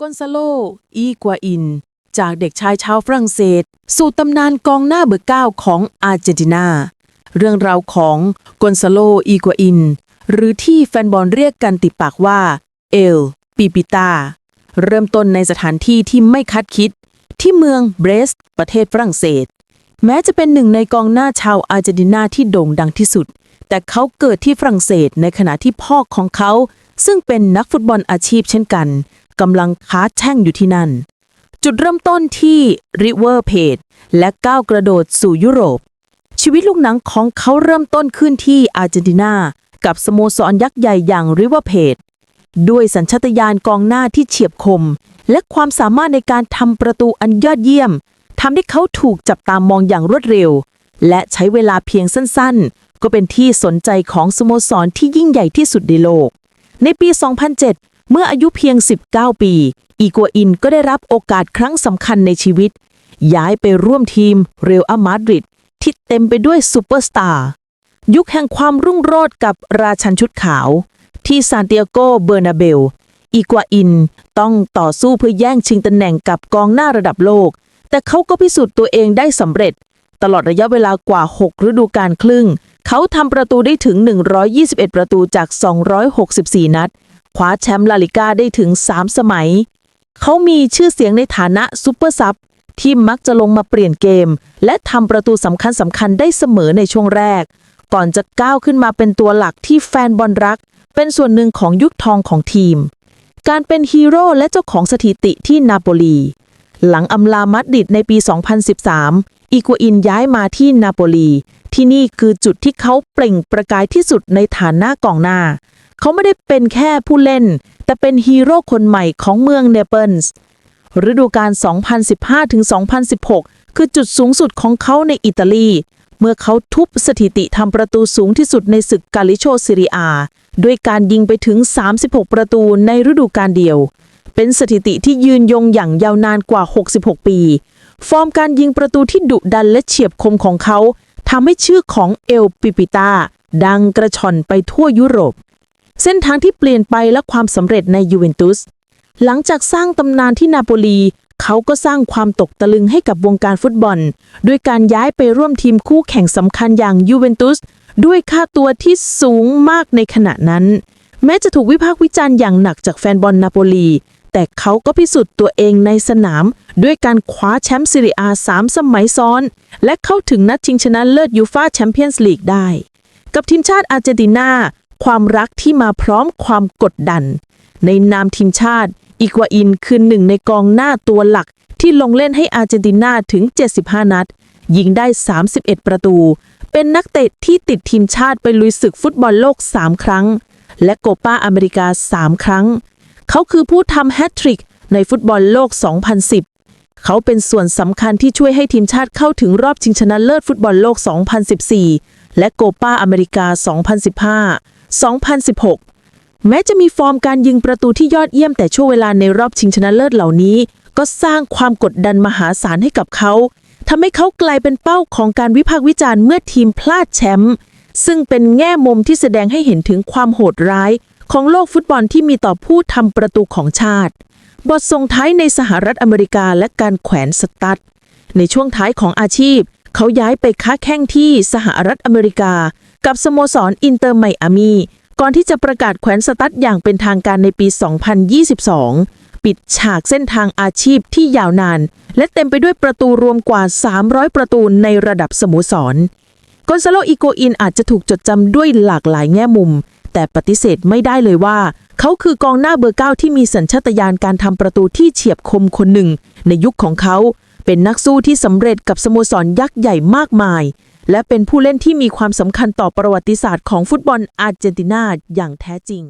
กอนซาโล อีกัวอิน จากเด็กชายชาวฝรั่งเศส สู่ตำนานกองหน้าเบอร์เก้าของอาร์เจนตินา เรื่องราวของกอนซาโล อีกัวอิน หรือที่แฟนบอลเรียกกันติดปากว่า เอล ปิปิตา เริ่มต้นในสถานที่ที่ไม่คาดคิด ที่เมืองเบรสต์ประเทศฝรั่งเศส แม้จะเป็นหนึ่งในกองหน้าชาวอาร์เจนตินาที่โด่งดังที่สุด แต่เขาเกิดที่ฝรั่งเศสในขณะที่พ่อของเขาซึ่งเป็นนักฟุตบอลอาชีพเช่นกัน กำลังค้าแช่งอยู่ที่นั่น จุดเริ่มต้นที่ริเวอร์เพจและก้าวกระโดดสู่ยุโรป ชีวิตลูกหนังของเขาเริ่มต้นขึ้นที่อาร์เจนตินา กับสโมสรยักษ์ใหญ่อย่างริเวอร์เพจด้วยสัญชาตญาณกองหน้าที่เฉียบคม และความสามารถในการทำประตูอันยอดเยี่ยมทำให้เขาถูกจับตามองอย่างรวดเร็ว และใช้เวลาเพียงสั้นๆ ก็เป็นที่สนใจของสโมสรที่ยิ่งใหญ่ที่สุดในโลก ในปี 2007 เมื่ออายุเพียง 19 ปี อีกัวอินก็ได้รับโอกาสครั้งสำคัญในชีวิต ย้ายไปร่วมทีมเรอัลมาดริดที่เต็มไปด้วยซูเปอร์สตาร์ยุคแห่งความรุ่งโรจน์กับราชันชุดขาว ที่ซานติอาโกเบอร์นาเบล อีกัวอินต้องต่อสู้เพื่อแย่งชิงตำแหน่งกับกองหน้าระดับโลก แต่เขาก็พิสูจน์ตัวเองได้สำเร็จ ตลอดระยะเวลากว่า 6 ฤดูกาลครึ่ง เขาทำประตูได้ถึง 121 ประตูจาก 264 นัด คว้าแชมป์ลาลิกาได้ถึง 3 สมัย เขามีชื่อเสียงในฐานะซูเปอร์ซับที่มักจะลงมาเปลี่ยนเกม และทำประตูสำคัญสำคัญได้เสมอในช่วงแรก ก่อนจะก้าวขึ้นมาเป็นตัวหลักที่แฟนบอลรัก เป็นส่วนหนึ่งของยุคทองของทีม การเป็นฮีโร่และเจ้าของสถิติที่นาโปลี หลังอำลามัดดิดในปี 2013 อีกัวอินย้ายมาที่นาโปลี ที่นี่คือจุดที่เขาเปล่งประกายที่สุดในฐานะกองหน้า เขาไม่ได้เป็นแค่ผู้เล่น แต่เป็นฮีโร่คนใหม่ของเมืองเนเปิลส์ฤดูกาล 2015-2016 คือจุดสูงสุดของเขาในอิตาลี เมื่อเขาทุบสถิติทำประตูสูงที่สุดในศึกกาลิโชซิริอา ด้วยการยิงไปถึง 36 ประตูในฤดูกาลเดียว เป็นสถิติที่ยืนยงอย่างยาวนานกว่า 66 ปี ฟอร์มการยิงประตูที่ดุดันและเฉียบคมของเขาทำให้ชื่อของเอลปิปิตาดังกระชอนไปทั่วยุโรป เส้นทางที่เปลี่ยนไปและความสำเร็จในยูเวนตุส หลังจากสร้างตำนานที่นาโปลี เขาก็สร้างความตกตะลึงให้กับวงการฟุตบอล ด้วยการย้ายไปร่วมทีมคู่แข่งสำคัญอย่างยูเวนตุสด้วยค่าตัวที่สูงมากในขณะนั้น แม้จะถูกวิพากษ์วิจารณ์อย่างหนักจากแฟนบอลนาโปลี แต่เขาก็พิสูจน์ตัวเองในสนาม ด้วยการคว้าแชมป์ซีเรียอาสามสมัยซ้อน และเข้าถึงนัดชิงชนะเลิศยูฟาแชมเปี้ยนส์ลีกได้ กับทีมชาติอาร์เจนตินา ความรักที่มาพร้อมความกดดัน ในนามทีมชาติ อีกัวอินคือหนึ่งในกองหน้าตัวหลักที่ลงเล่นให้อาร์เจนตินาถึง 75 นัด ยิงได้ 31 ประตู เป็นนักเตะที่ติดทีมชาติไปลุยศึกฟุตบอลโลก 3 ครั้ง และโกปาอเมริกา 3 ครั้ง เขาคือผู้ทำแฮตทริกในฟุตบอลโลก 2010เขาเป็นส่วนสำคัญที่ช่วยให้ทีมชาติเข้าถึงรอบชิงชนะเลิศฟุตบอลโลก 2014 และโกปาอเมริกา 2015 2016 แม้จะมีฟอร์มการยิงประตูที่ยอดเยี่ยมแต่ช่วงเวลาในรอบชิงชนะเลิศเหล่านี้ ก็สร้างความกดดันมหาศาลให้กับเขาทำให้เขากลายเป็นเป้าของการวิพากษ์วิจารณ์เมื่อทีมพลาดแชมป์ซึ่งเป็นแง่มุมที่แสดงให้เห็นถึงความโหดร้าย ของโลกฟุตบอลที่มีต่อผู้ทำประตูของชาติ บทส่งท้ายในสหรัฐอเมริกาและการแขวนสตัดในช่วงท้ายของอาชีพ เขาย้ายไปค้าแข่งที่สหรัฐอเมริกา กับสโมสรอินเตอร์ไมอามีก่อนที่จะประกาศแขวนสตัดอย่างเป็นทางการในปี 2022 ปิดฉากเส้นทางอาชีพที่ยาวนาน และเต็มไปด้วยประตูรวมกว่า 300 ประตูในระดับสโมสรกอนซาโลอิโกอินอาจจะถูกจดจำด้วยหลากหลายแง่มุม แต่ปฏิเสธไม่ได้เลยว่า เขาคือกองหน้าเบอร์เก้าที่มีสัญชาตญาณการทำประตูที่เฉียบคมคนหนึ่ง ในยุคของเขา เป็นนักสู้ที่สำเร็จกับสโมสรยักษ์ใหญ่มากมาย และเป็นผู้เล่นที่มีความสำคัญต่อประวัติศาสตร์ของฟุตบอลอาร์เจนตินาอย่างแท้จริง